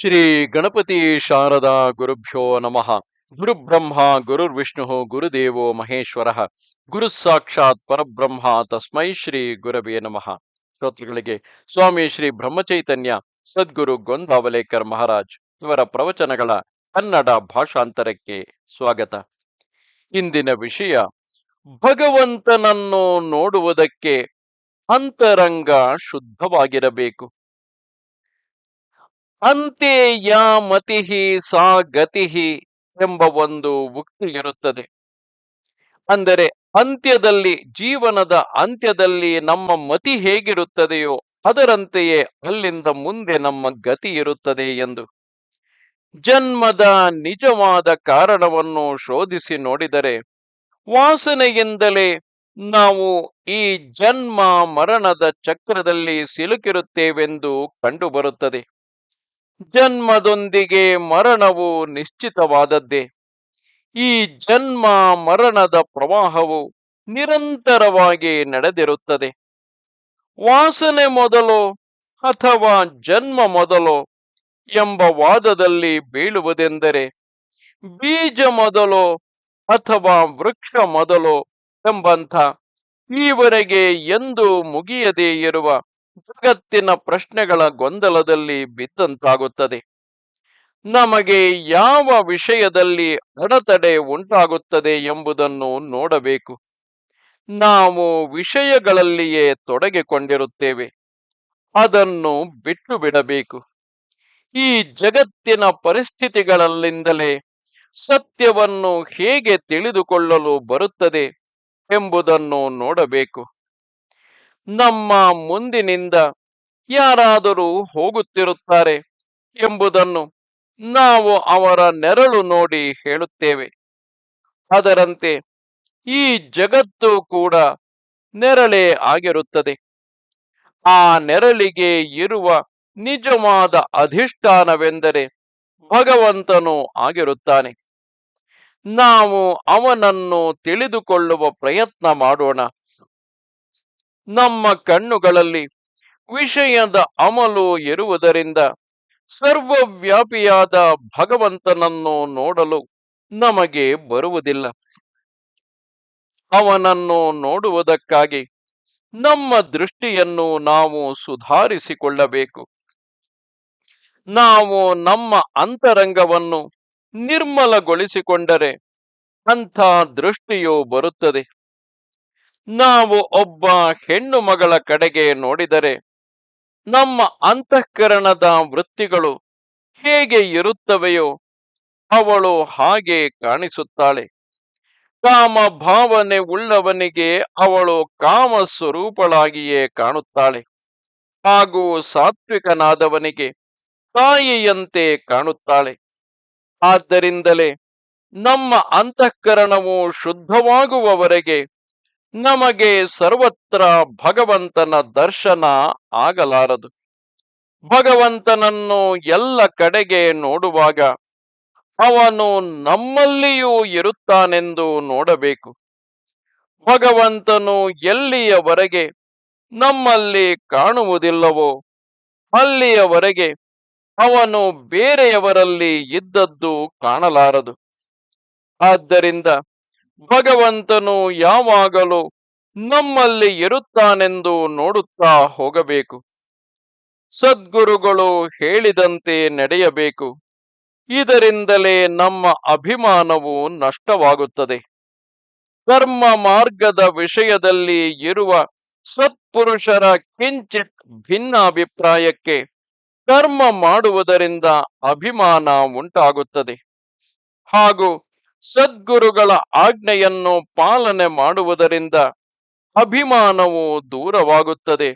ಶ್ರೀ ಗಣಪತಿ ಶಾರದಾ ಗುರುಭ್ಯೋ ನಮಃ. ಗುರುಬ್ರಹ್ಮ ಗುರುರ್ವಿಷ್ಣು ಗುರುದೇವೋ ಮಹೇಶ್ವರ. ಗುರು ಸಾಕ್ಷಾತ್ ಪರಬ್ರಹ್ಮ ತಸ್ಮೈ ಶ್ರೀ ಗುರವೇ ನಮಃ. ಶ್ರೋತೃಗಳಿಗೆ ಸ್ವಾಮಿ ಶ್ರೀ ಬ್ರಹ್ಮಚೈತನ್ಯ, ಸದ್ಗುರು ಗೊಂದಾವಲೇಕರ್ ಮಹಾರಾಜ್ ಇವರ ಪ್ರವಚನಗಳ ಕನ್ನಡ ಭಾಷಾಂತರಕ್ಕೆ ಸ್ವಾಗತ. ಇಂದಿನ ವಿಷಯ, ಭಗವಂತನನ್ನು ನೋಡುವುದಕ್ಕೆ ಅಂತರಂಗ ಶುದ್ಧವಾಗಿರಬೇಕು. ಅಂತೆ ಯಾ ಮತಿಹಿ ಸಾ ಗತಿಹಿ ಎಂಬ ಒಂದು ಉಕ್ತಿ ಇರುತ್ತದೆ. ಅಂದರೆ ಅಂತ್ಯದಲ್ಲಿ, ಜೀವನದ ಅಂತ್ಯದಲ್ಲಿ ನಮ್ಮ ಮತಿ ಹೇಗಿರುತ್ತದೆಯೋ ಅದರಂತೆಯೇ ಅಲ್ಲಿಂದ ಮುಂದೆ ನಮ್ಮ ಗತಿ ಇರುತ್ತದೆ ಎಂದು. ಜನ್ಮದ ನಿಜವಾದ ಕಾರಣವನ್ನು ಶೋಧಿಸಿ ನೋಡಿದರೆ ವಾಸನೆಯಿಂದಲೇ ನಾವು ಈ ಜನ್ಮ ಮರಣದ ಚಕ್ರದಲ್ಲಿ ಸಿಲುಕಿರುತ್ತೇವೆಂದು ಕಂಡುಬರುತ್ತದೆ. ಜನ್ಮದೊಂದಿಗೆ ಮರಣವು ನಿಶ್ಚಿತವಾದದ್ದೇ. ಈ ಜನ್ಮ ಮರಣದ ಪ್ರವಾಹವು ನಿರಂತರವಾಗಿ ನಡೆದಿರುತ್ತದೆ. ವಾಸನೆ ಮೊದಲು ಅಥವಾ ಜನ್ಮ ಮೊದಲು ಎಂಬ ವಾದದಲ್ಲಿ ಬೀಳುವುದೆಂದರೆ ಬೀಜ ಮೊದಲು ಅಥವಾ ವೃಕ್ಷ ಮೊದಲು ಎಂಬಂಥ ಈವರೆಗೆ ಎಂದು ಮುಗಿಯದೇ ಇರುವ ಜಗತ್ತಿನ ಪ್ರಶ್ನೆಗಳ ಗೊಂದಲದಲ್ಲಿ ಬಿದ್ದಂತಾಗುತ್ತದೆ. ನಮಗೆ ಯಾವ ವಿಷಯದಲ್ಲಿ ಅಡೆತಡೆ ಉಂಟಾಗುತ್ತದೆ ಎಂಬುದನ್ನು ನೋಡಬೇಕು. ನಾವು ವಿಷಯಗಳಲ್ಲಿಯೇ ತೊಡಗಿಕೊಂಡಿರುತ್ತೇವೆ. ಅದನ್ನು ಬಿಟ್ಟು ಬಿಡಬೇಕು ಈ ಜಗತ್ತಿನ ಪರಿಸ್ಥಿತಿಗಳಲ್ಲಿಂದಲೇ ಸತ್ಯವನ್ನು ಹೇಗೆ ತಿಳಿದುಕೊಳ್ಳಲು ಬರುತ್ತದೆ ಎಂಬುದನ್ನು ನೋಡಬೇಕು. ನಮ್ಮ ಮುಂದಿನಿಂದ ಯಾರಾದರೂ ಹೋಗುತ್ತಿರುತ್ತಾರೆ ಎಂಬುದನ್ನು ನಾವು ಅವರ ನೆರಳು ನೋಡಿ ಹೇಳುತ್ತೇವೆ. ಅದರಂತೆ ಈ ಜಗತ್ತು ಕೂಡ ನೆರಳೇ ಆಗಿರುತ್ತದೆ. ಆ ನೆರಳಿಗೆ ಇರುವ ನಿಜವಾದ ಅಧಿಷ್ಠಾನವೆಂದರೆ ಭಗವಂತನು ಆಗಿರುತ್ತಾನೆ. ನಾವು ಅವನನ್ನು ತಿಳಿದುಕೊಳ್ಳುವ ಪ್ರಯತ್ನ ಮಾಡೋಣ. ನಮ್ಮ ಕಣ್ಣುಗಳಲ್ಲಿ ವಿಷಯದ ಅಮಲು ಇರುವುದರಿಂದ ಸರ್ವವ್ಯಾಪಿಯಾದ ಭಗವಂತನನ್ನು ನೋಡಲು ನಮಗೆ ಬರುವುದಿಲ್ಲ. ಅವನನ್ನು ನೋಡುವುದಕ್ಕಾಗಿ ನಮ್ಮ ದೃಷ್ಟಿಯನ್ನು ನಾವು ಸುಧಾರಿಸಿಕೊಳ್ಳಬೇಕು. ನಾವು ನಮ್ಮ ಅಂತರಂಗವನ್ನು ನಿರ್ಮಲಗೊಳಿಸಿಕೊಂಡರೆ ಅಂಥ ದೃಷ್ಟಿಯು ಬರುತ್ತದೆ. ನಾವು ಒಬ್ಬ ಹೆಣ್ಣು ಮಗಳ ಕಡೆಗೆ ನೋಡಿದರೆ ನಮ್ಮ ಅಂತಃಕರಣದ ವೃತ್ತಿಗಳು ಹೇಗೆ ಇರುತ್ತವೆಯೋ ಅವಳು ಹಾಗೆ ಕಾಣಿಸುತ್ತಾಳೆ. ಕಾಮ ಭಾವನೆ ಉಳ್ಳವನಿಗೆ ಅವಳು ಕಾಮ ಸ್ವರೂಪಳಾಗಿಯೇ ಕಾಣುತ್ತಾಳೆ. ಹಾಗೂ ಸಾತ್ವಿಕನಾದವನಿಗೆ ತಾಯಿಯಂತೆ ಕಾಣುತ್ತಾಳೆ. ಆದ್ದರಿಂದಲೇ ನಮ್ಮ ಅಂತಃಕರಣವು ಶುದ್ಧವಾಗುವವರೆಗೆ ನಮಗೆ ಸರ್ವತ್ರ ಭಗವಂತನ ದರ್ಶನ ಆಗಲಾರದು. ಭಗವಂತನನ್ನು ಎಲ್ಲ ಕಡೆಗೆ ನೋಡುವಾಗ ಅವನು ನಮ್ಮಲ್ಲಿಯೂ ಇರುತ್ತಾನೆಂದು ನೋಡಬೇಕು. ಭಗವಂತನು ಎಲ್ಲಿಯವರೆಗೆ ನಮ್ಮಲ್ಲಿ ಕಾಣುವುದಿಲ್ಲವೋ ಅಲ್ಲಿಯವರೆಗೆ ಅವನು ಬೇರೆಯವರಲ್ಲಿ ಇದ್ದದ್ದು ಕಾಣಲಾರದು. ಆದ್ದರಿಂದ ಭಗವಂತನು ಯಾವಾಗಲೂ ನಮ್ಮಲ್ಲಿ ಇರುತ್ತಾನೆಂದು ನೋಡುತ್ತಾ ಹೋಗಬೇಕು. ಸದ್ಗುರುಗಳು ಹೇಳಿದಂತೆ ನಡೆಯಬೇಕು. ಇದರಿಂದಲೇ ನಮ್ಮ ಅಭಿಮಾನವು ನಷ್ಟವಾಗುತ್ತದೆ. ಕರ್ಮ ಮಾರ್ಗದ ವಿಷಯದಲ್ಲಿ ಇರುವ ಸತ್ಪುರುಷರ ಕಿಂಚಿತ್ ಭಿನ್ನಾಭಿಪ್ರಾಯಕ್ಕೆ ಕರ್ಮ ಮಾಡುವುದರಿಂದ ಅಭಿಮಾನ ಉಂಟಾಗುತ್ತದೆ. ಹಾಗೂ ಸದ್ಗುರುಗಳ ಆಜ್ಞೆಯನ್ನು ಪಾಲನೆ ಮಾಡುವುದರಿಂದ ಅಭಿಮಾನವು ದೂರವಾಗುತ್ತದೆ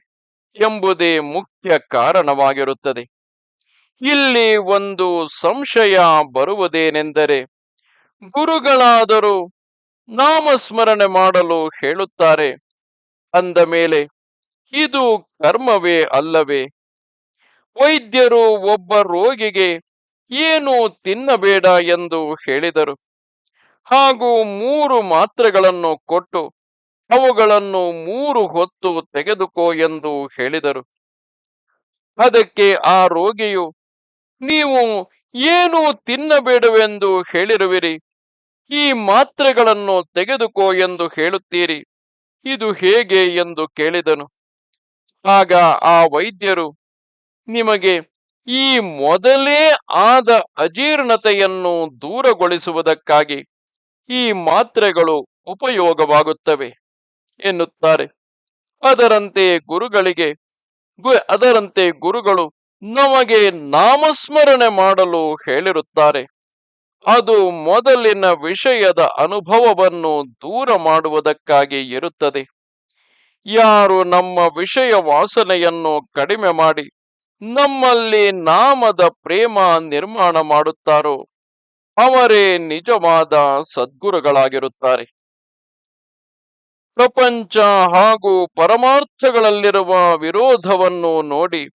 ಎಂಬುದೇ ಮುಖ್ಯ ಕಾರಣವಾಗಿರುತ್ತದೆ. ಇಲ್ಲಿ ಒಂದು ಸಂಶಯ ಬರುವುದೇನೆಂದರೆ ಗುರುಗಳಾದರೂ ನಾಮಸ್ಮರಣೆ ಮಾಡಲು ಹೇಳುತ್ತಾರೆ. ಅಂದ ಮೇಲೆ, ಇದು ಕರ್ಮವೇ ಅಲ್ಲವೇ? ವೈದ್ಯರು ಒಬ್ಬ ರೋಗಿಗೆ, ಏನು ತಿನ್ನಬೇಡ ಎಂದು ಹೇಳಿದರು. ಹಾಗೂ ಮೂರು ಮಾತ್ರೆಗಳನ್ನು ಕೊಟ್ಟು ಅವುಗಳನ್ನು ಮೂರು ಹೊತ್ತು ತೆಗೆದುಕೋ ಎಂದು ಹೇಳಿದರು. ಅದಕ್ಕೆ ಆ ರೋಗಿಯು, ನೀವು ಏನು ತಿನ್ನಬೇಡವೆಂದು ಹೇಳಿರುವಿರಿ, ಈ ಮಾತ್ರೆಗಳನ್ನು ತೆಗೆದುಕೋ ಎಂದು ಹೇಳುತ್ತೀರಿ, ಇದು ಹೇಗೆ ಎಂದು ಕೇಳಿದನು. ಆಗ ಆ ವೈದ್ಯರು, ನಿಮಗೆ ಈ ಮೊದಲೇ ಆದ ಅಜೀರ್ಣತೆಯನ್ನು ದೂರಗೊಳಿಸುವುದಕ್ಕಾಗಿ ಈ ಮಾತ್ರೆಗಳು ಉಪಯೋಗವಾಗುತ್ತವೆ ಎನ್ನುತ್ತಾರೆ. ಅದರಂತೆ ಗುರುಗಳಿಗೆ ಅದರಂತೆ ಗುರುಗಳು ನಮಗೆ ನಾಮಸ್ಮರಣೆ ಮಾಡಲು ಹೇಳಿರುತ್ತಾರೆ. ಅದು ಮೊದಲಿನ ವಿಷಯದ ಅನುಭವವನ್ನು ದೂರ ಮಾಡುವುದಕ್ಕಾಗಿ ಇರುತ್ತದೆ. ಯಾರು ನಮ್ಮ ವಿಷಯ ವಾಸನೆಯನ್ನು ಕಡಿಮೆ ಮಾಡಿ ನಮ್ಮಲ್ಲಿ ನಾಮದ ಪ್ರೇಮ ನಿರ್ಮಾಣ ಮಾಡುತ್ತಾರೋ ಅವರೇ ನಿಜವಾದ ಸದ್ಗುರುಗಳಾಗಿರುತ್ತಾರೆ. ಪ್ರಪಂಚ ಹಾಗೂ ಪರಮಾರ್ಥಗಳಲ್ಲಿರುವ ವಿರೋಧವನ್ನು ನೋಡಿ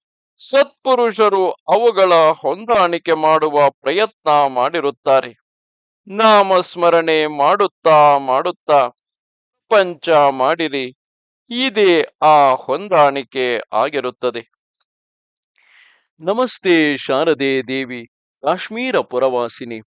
ಸತ್ಪುರುಷರು ಅವುಗಳ ಹೊಂದಾಣಿಕೆ ಮಾಡುವ ಪ್ರಯತ್ನ ಮಾಡಿರುತ್ತಾರೆ. ನಾಮಸ್ಮರಣೆ ಮಾಡುತ್ತಾ ಮಾಡುತ್ತಾ ಪ್ರಪಂಚ ಮಾಡಿರಿ, ಇದೇ ಆ ಹೊಂದಾಣಿಕೆ ಆಗಿರುತ್ತದೆ. ನಮಸ್ತೆ ಶಾರದೆ ದೇವಿ, ಕಾಶ್ಮೀರ ಪುರವಾಸಿನಿ.